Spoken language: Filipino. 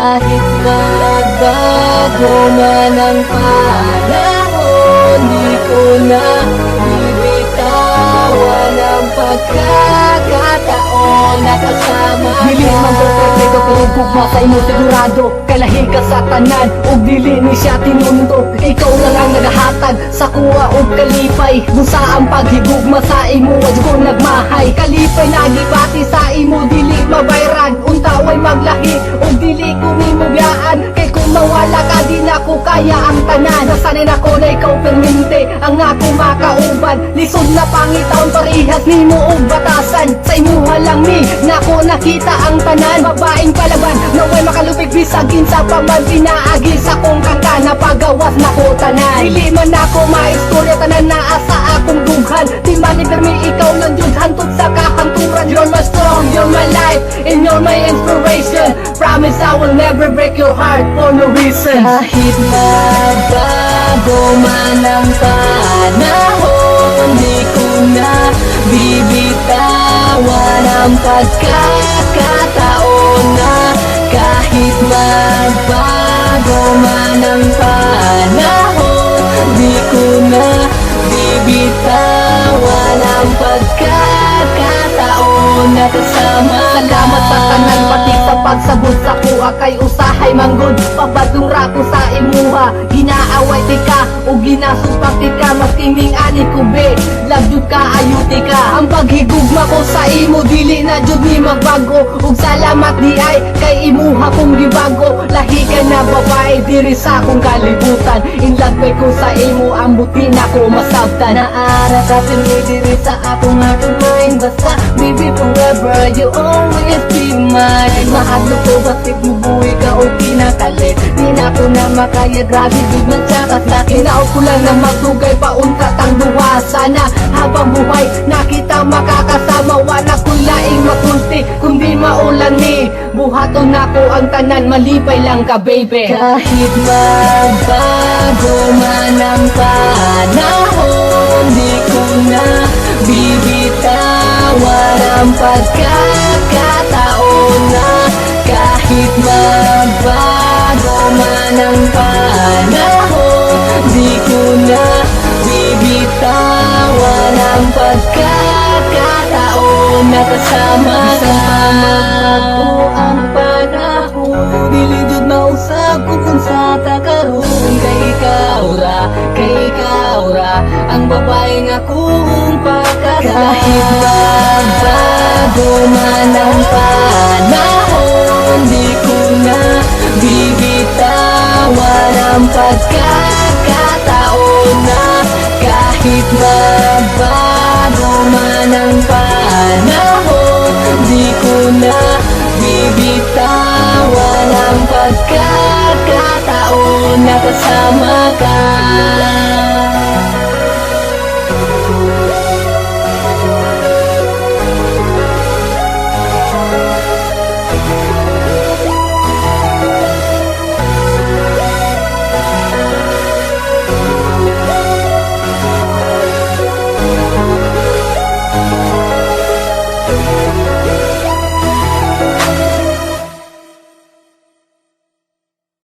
Kahit magbago man ang panahon Di ko na bibitawan ang pagkakataon na kasama Dili man perfecto pero gugma sa imo sigurado. Kalahi ka sa tanan ug dili ni siya tinundo. Ikaw lang ang nagahatag sa kuha ug kalipay. Busa ang paghigugma sa imo wa ko nagmahay. Kalipay nagibati sa imo dili Untaway maglahi ug dili ko biyaan Kay kung mawala ka di na ko kaya ang tanan. Nasanay na ko na ikaw permente ang ako makauban. Lisod na pangitaon parihas nimo og batasan. Sa imuha lang ni nako nakita ang tanan. Babaeng palaban naway makalupig bisag kinsa pa man pinaagi sa kong kanta na pagawas nako tanan. Dili man ako maistorya tanan na asa akong dughan. Di mali permi ikaw Promise I will never break your heart for no reason. Kahit magbago man ang panahon Di ko na bibitawan ang pagkakataon na Kahit magbago man ang panahon Di ko na bibitawan ang pagkakataon na kasama Salamat sa tanan pati sa pagsabot sa kuha kay usahay manggod sa imuha Ti ka o ginasumpak ti ka Mas kiming ani ko be Lagjud ka ayuti ka. Ang paghigugma ko sa imo Dili na jud ni magbago. Ug salamat di ay kay imuha kong gibago. Lahi ka na babae diri sa akong kalibutan. Inlagbay ko sa imo ang buti na ko masabtan. Naara ka diri sa akong heart and mind. Basta baby forever you always be mine. Mahadlo ko basit mo buhay ka o pinakalit Di na ko na makaya grabe big man siya kasakit Inaw ko lang na magdugay paunta tang duwa. Sana habang buhay nakita makakasama Wala ko laing makulti kundi maulan ni. Buhaton na ko ang tanan malipay lang ka baby. Kahit magbago man ang panahon Di ko na bibitawan ang pagkakataon na Kahit magbago pagkakataon na kasama ka. Magbago ang panahon Dilidod mausap ko kung sa takaroon. Kay ikaw ra, kay ikaw ra Ang babae nga kung pakasal Kahit magbago man ang panahon Di ko na bibitawan ang pagkakataon na Kahit magbago kasama ka